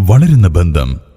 വളരുന്ന ബന്ധം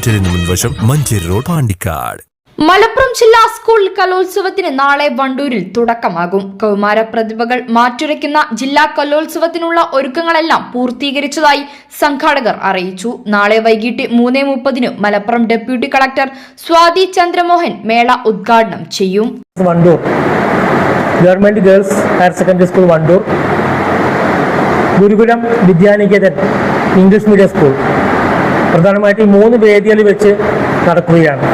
ഹോസ്പിറ്റലിന് മുൻവശം മഞ്ചേരി റോഡ് പാണ്ടിക്കാട്. മലപ്പുറം ജില്ലാ സ്കൂൾ കലോത്സവത്തിന് നാളെ വണ്ടൂരിൽ തുടക്കമാകും. കൗമാര പ്രതിഭകൾ മാറ്റുരയ്ക്കുന്ന ജില്ലാ കലോത്സവത്തിനുള്ള ഒരുക്കങ്ങളെല്ലാം പൂർത്തീകരിച്ചതായി സംഘാടകർ അറിയിച്ചു. നാളെ വൈകിട്ട് മൂന്ന് മുപ്പതിന് മലപ്പുറം ഡെപ്യൂട്ടി കളക്ടർ സ്വാതി ചന്ദ്രമോഹൻ മേള ഉദ്ഘാടനം ചെയ്യും. Vandoor. Government girls higher secondary school Vandoor. Gurukulam Vidyaniketan English medium school. പ്രധാനമായിട്ട് ഈ മൂന്ന് വേദികളിൽ വെച്ച് നടക്കുകയാണ്.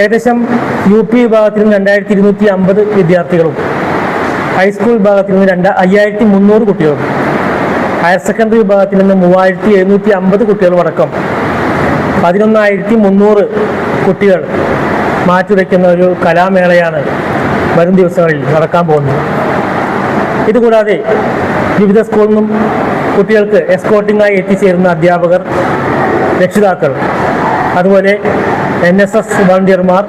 ഏകദേശം യു പി വിഭാഗത്തിൽ നിന്ന് രണ്ടായിരത്തി ഇരുന്നൂറ്റി അമ്പത് വിദ്യാർത്ഥികളും ഹൈസ്കൂൾ വിഭാഗത്തിൽ നിന്ന് രണ്ട് അയ്യായിരത്തി മുന്നൂറ് കുട്ടികളും ഹയർ സെക്കൻഡറി വിഭാഗത്തിൽ നിന്ന് മൂവായിരത്തി എഴുന്നൂറ്റി അമ്പത് കുട്ടികളും അടക്കം പതിനൊന്നായിരത്തി മുന്നൂറ് കുട്ടികൾ മാറ്റിവെക്കുന്ന ഒരു കലാമേളയാണ് വരും ദിവസങ്ങളിൽ നടക്കാൻ പോകുന്നത്. ഇതുകൂടാതെ വിവിധ സ്കൂളിൽ നിന്നും കുട്ടികൾക്ക് എസ്കോട്ടിംഗായി എത്തിച്ചേരുന്ന അധ്യാപകർ രക്ഷിതാക്കൾ അതുപോലെ എൻ എസ് എസ് വളണ്ടിയർമാർ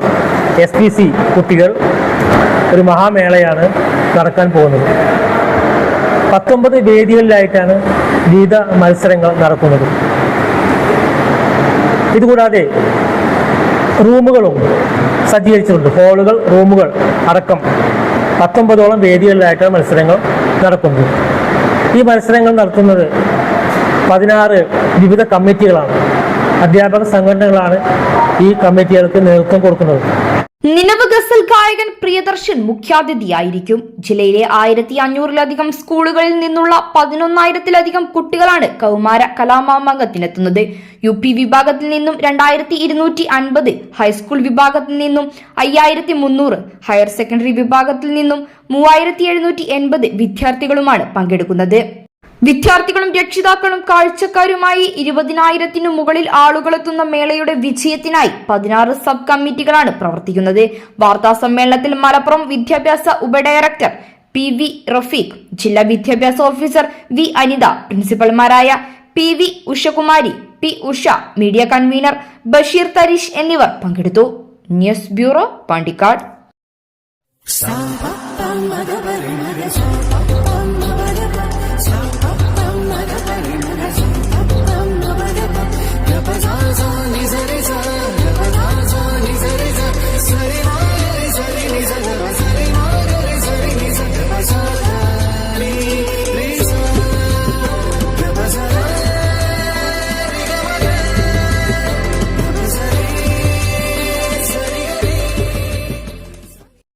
എസ് പി സി കുട്ടികൾ ഒരു മഹാമേളയാണ് നടക്കാൻ പോകുന്നത്. പത്തൊമ്പത് വേദികളിലായിട്ടാണ് ഗീത മത്സരങ്ങൾ നടക്കുന്നത്. ഇതുകൂടാതെ റൂമുകളും സജ്ജീകരിച്ചിട്ടുണ്ട്. ഹോളുകൾ റൂമുകൾ അടക്കം പത്തൊമ്പതോളം വേദികളിലായിട്ടാണ് മത്സരങ്ങൾ നടക്കുന്നത്. ഈ മത്സരങ്ങൾ നടത്തുന്നത് പതിനാറ് വിവിധ കമ്മിറ്റികളാണ്. അധ്യാപക സംഘടനകളാണ് ഈ കമ്മിറ്റികൾക്ക് നേതൃത്വം കൊടുക്കുന്നത്. നിലവ് ഗസൽ ഗായകൻ പ്രിയദർശൻ മുഖ്യാതിഥിയായിരിക്കും. ജില്ലയിലെ ആയിരത്തി അഞ്ഞൂറിലധികം സ്കൂളുകളിൽ നിന്നുള്ള പതിനൊന്നായിരത്തിലധികം കുട്ടികളാണ് കൗമാര കലാമാമംഗത്തിനെത്തുന്നത്. യു പി വിഭാഗത്തിൽ നിന്നും രണ്ടായിരത്തി ഇരുന്നൂറ്റി അൻപത് ഹൈസ്കൂൾ വിഭാഗത്തിൽ നിന്നും അയ്യായിരത്തി മുന്നൂറ് ഹയർ സെക്കൻഡറി വിഭാഗത്തിൽ നിന്നും മൂവായിരത്തി എഴുന്നൂറ്റി എൺപത് വിദ്യാർത്ഥികളുമാണ് പങ്കെടുക്കുന്നത്. വിദ്യാർത്ഥികളും രക്ഷിതാക്കളും കാഴ്ചക്കാരുമായി ഇരുപതിനായിരത്തിനു മുകളിൽ ആളുകളെത്തുന്ന മേളയുടെ വിജയത്തിനായി പതിനാറ് സബ് കമ്മിറ്റികളാണ് പ്രവർത്തിക്കുന്നത്. വാർത്താ സമ്മേളനത്തിൽ മലപ്പുറം വിദ്യാഭ്യാസ ഉപഡയറക്ടർ പി വി റഫീഖ് ജില്ലാ വിദ്യാഭ്യാസ officer V Anitha പ്രിൻസിപ്പൽമാരായ P V Ushakumari P Usha media convener Basheer Thareesh എന്നിവർ പങ്കെടുത്തു. News bureau Pandikkad.